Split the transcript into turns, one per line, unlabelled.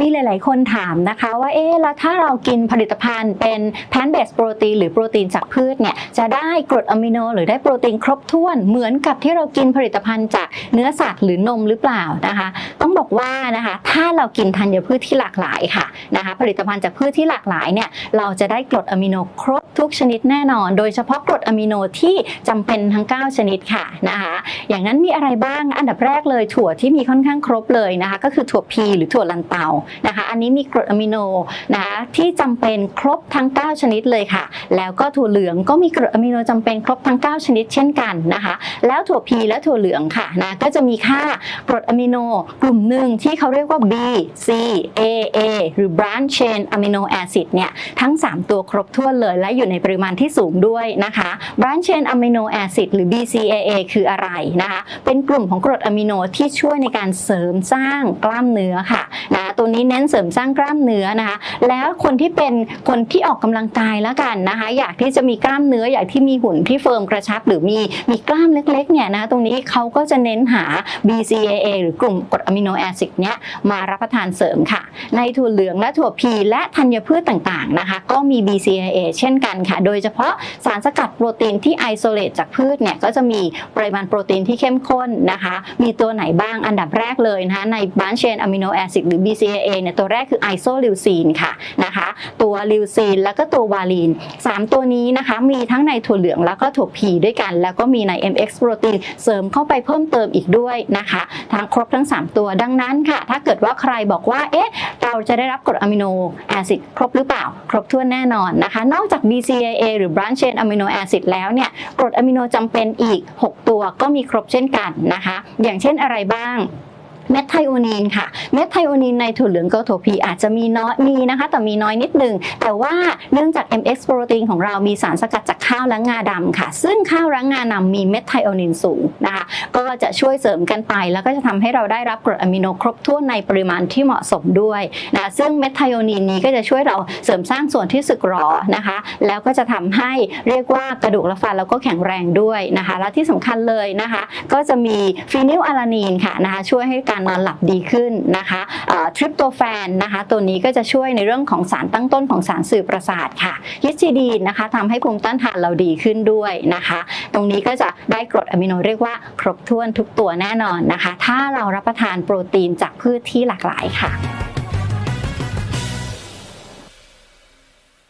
มีหลาย ๆ คนถามนะคะว่าเอ๊ะแล้วถ้าเรากินผลิตภัณฑ์เป็นแพนเบสโปรตีนหรือโปรตีนจากพืชเนี่ยจะได้กรดอะมิโนหรือได้โปรตีนครบถ้วนเหมือนกับที่เรากินผลิตภัณฑ์จากเนื้อสัตว์หรือนมหรือเปล่านะคะ ต้องบอกว่านะคะถ้าเรากินธัญพืชที่หลากหลายค่ะนะคะผลิตภัณฑ์จากพืชที่หลากหลายเนี่ยเราจะได้กรดอะมิโนครบทุกชนิดแน่นอน โดยเฉพาะกรดอะมิโนที่จำเป็นทั้ง 9 ชนิดค่ะนะคะอย่างนั้นมีอะไรบ้างอันดับแรกเลยถั่วที่มีค่อนข้างครบเลยนะคะก็คือถั่วพีหรือถั่วลันเตานะคะ อันนี้มีกรดอะมิโนนะคะที่จำเป็นครบทั้ง 9 ชนิดเลยค่ะ แล้วก็ถั่วเหลืองก็มีกรดอะมิโนจำเป็นครบทั้ง 9 ชนิดเช่นกันนะคะ แล้วถั่วพีและถั่วเหลืองค่ะนะก็จะมีค่ากรดอะมิโนกลุ่มหนึ่งที่เขาเรียกว่า B C A A หรือ branch chain amino acid เนี่ยทั้ง 3 ตัวครบถ้วนเลยและอยู่ในปริมาณที่สูงด้วยนะคะ branch chain amino acid หรือ BCAA คืออะไรนะคะ เป็นกลุ่มของกรดอะมิโนที่ช่วยในการเสริมสร้างกล้ามเนื้อค่ะนะตัวนี้เน้นเสริมสร้างกล้ามเนื้อนะคะ แล้วคนที่เป็นคนที่ออกกำลังกายแล้วกันนะคะ อยากที่จะมีกล้ามเนื้ออยากที่มีหุ่นที่เฟิร์มกระชับ หรือมีมีกล้ามเล็กๆเนี่ยนะะตรงนี้เขาก็จะเน้นหา BCAA หรือกลุ่มกรดอะมิโนแอซิดเนี้ยมารับประทานเสริมค่ะ ในถั่วเหลืองและถั่วพีและธัญพืชต่างๆนะคะ ก็มี BCAA เช่นกันค่ะ โดยเฉพาะสารสกัดโปรตีนที่ไอโซเลตจากพืชเนี่ยก็จะมีปริมาณโปรตีนที่เข้มข้นนะคะ มีตัวไหนบ้างอันดับแรกเลยนะคะในบ a นเชนอะมิโนแอซิดหรือ BCAA เนี่ยตัวแรกคือไอโซลิวซีนค่ะนะคะตัวลิวซีนแล้วก็ตัววาลีน 3 ตัวนี้นะคะมีทั้งในถั่วเหลืองแล้วก็ถั่วพีด้วยกัน แล้วก็มีใน MX โปรตีนเสริมเข้าไปเพิ่มเติมอีกด้วยนะคะทั้งครบทั้ง 3 ตัวดังนั้นค่ะ ถ้าเกิดว่าใครบอกว่าเอ๊ะเราจะได้รับกรดอะมิโนแอซิดครบหรือเปล่า ครบถ้วนแน่นอนนะคะ นอกจาก BCAA หรือ branch chain amino acid แล้วเนี่ยกรดอะมิโนจำเป็นอีก 6 ตัวก็มีครบเช่นกันนะคะ อย่างเช่นอะไรบ้าง เม็ดไทโอนีนค่ะ เม็ดไทโอนีนในถั่วเหลืองกับถั่วพีอาจจะมีน้อยมีนะคะ แต่มีน้อยนิดหนึ่ง แต่ว่าเนื่องจาก MX โปรตีนของเรามีสารสกัดจากข้าวและงาดำค่ะ ซึ่งข้าวและงาดำมีเม็ดไทโอนีนสูงนะคะ ก็จะช่วยเสริมกันไป แล้วก็จะทำให้เราได้รับกรดอะมิโนครบถ้วนในปริมาณที่เหมาะสมด้วยนะซึ่งเม็ดไทโอนีนนี้ก็จะช่วยเราเสริมสร้างส่วนที่สึกหรอนะคะ แล้วก็จะทำให้เรียกว่ากระดูกและฟันเราก็แข็งแรงด้วยนะคะ และที่สำคัญเลยนะคะ ก็จะมีฟีนิลอะลานีนค่ะนะคะช่วยให้การนอนหลับดีขึ้นนะคะทริปโตแฟนนะคะตัวนี้ก็จะช่วยในเรื่องของสารตั้งต้นของสารสื่อประสาทค่ะฮิสติดีนนะคะทำให้ภูมิต้านทานเราดีขึ้นด้วยนะคะ ตรงนี้ก็จะได้กรดอะมิโนเรียกว่าครบถ้วนทุกตัวแน่นอนนะคะ ถ้าเรารับประทานโปรตีนจากพืชที่หลากหลายค่ะ